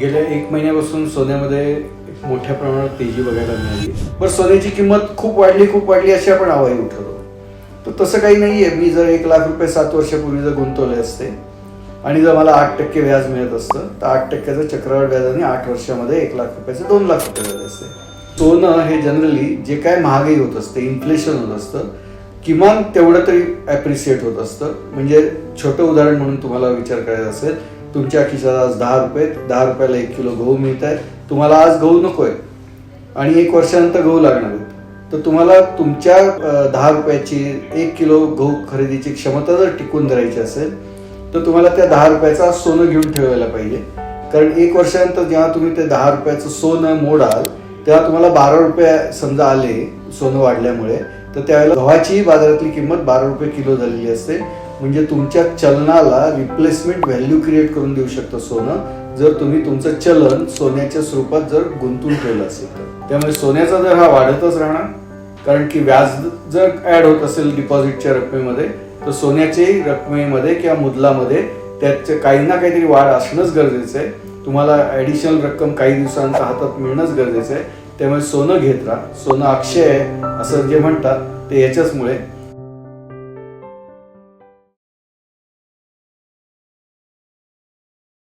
गेल्या एक महिन्यापासून सोन्यामध्ये मोठ्या प्रमाणात तेजी बघायला मिळाली. बरं सोन्याची किंमत खूप वाढली खूप वाढली अशी आपण आवाही उठवतो. तर तसं काही नाहीये. मी जर एक लाख रुपये सात वर्षापूर्वी जर गुंतवले असते आणि जर मला आठ टक्के व्याज मिळत असतं तर आठ टक्क्याचं चक्रवाढ व्याजाने आठ वर्षामध्ये एक लाख रुपयाचे दोन लाख रुपये झाले असते. सोनं हे जनरली जे काय महागाई होत असते इन्फ्लेशन होत असतं किमान तेवढं तरी ॲप्रिशिएट होत असतं. म्हणजे छोटं उदाहरण म्हणून तुम्हाला विचार करायचा असेल तुमच्या खिशात आज दहा रुपये दहा रुपयाला एक किलो गहू मिळत आहे तुम्हाला आज गहू नकोय. आणि एक वर्षानंतर गहू लागणार आहेत. तर तुम्हाला तुमच्या दहा रुपयाची एक किलो गहू खरेदीची क्षमता जर टिकून धरायची असेल तर तुम्हाला त्या दहा रुपयाचा सोनं घेऊन ठेवायला पाहिजे. कारण एक वर्षानंतर जेव्हा तुम्ही ते दहा रुपयाचं सोनं मोडाल तेव्हा तुम्हाला बारा रुपये समजा आले सोनं वाढल्यामुळे तर त्यावेळेला गव्हाची बाजारातली किंमत बारा रुपये किलो झालेली असते. म्हणजे तुमच्या चलनाला रिप्लेसमेंट व्हॅल्यू क्रिएट करून देऊ शकतं सोनं. जर तुम्ही तुमचं चलन सोन्याच्या स्वरूपात जर गुंतून ठेवलं असेल तर. त्यामुळे सोन्याचा दर हा वाढतच राहणार. कारण की व्याज जर ऍड होत असेल डिपॉझिटच्या रकमेमध्ये तर सोन्याच्याही रकमेमध्ये किंवा मुदलामध्ये त्याचं काही ना काहीतरी वाढ असणंच गरजेचं आहे. तुम्हाला ॲडिशनल रक्कम काही दिवसांचा हातात मिळणंच गरजेचं आहे. त्यामुळे सोनं घेत राहा. सोनं अक्षय आहे असं जे म्हणतात ते याच्याचमुळे